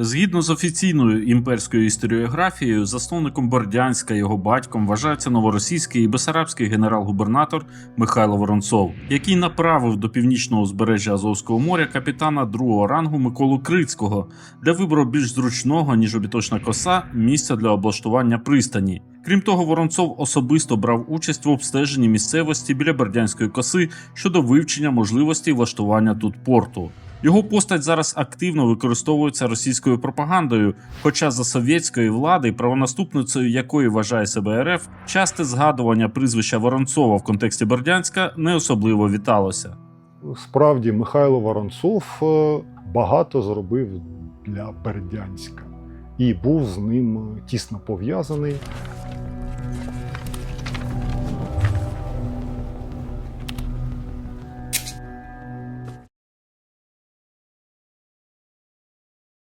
Згідно з офіційною імперською історіографією, засновником Бордянська його батьком вважається новоросійський і бесарабський генерал-губернатор Михайло Воронцов, який направив до північного узбережжя Азовського моря капітана другого рангу Миколу Крицького, де вибрав більш зручного ніж обіточна коса місця для облаштування пристані. Крім того, Воронцов особисто брав участь в обстеженні місцевості біля Бердянської коси щодо вивчення можливості влаштування тут порту. Його постать зараз активно використовується російською пропагандою, хоча за совєтської влади, правонаступницею якої вважає себе РФ, часте згадування прізвища Воронцова в контексті Бердянська не особливо віталося. Справді, Михайло Воронцов е, багато зробив для Бердянська і був з ним тісно пов'язаний.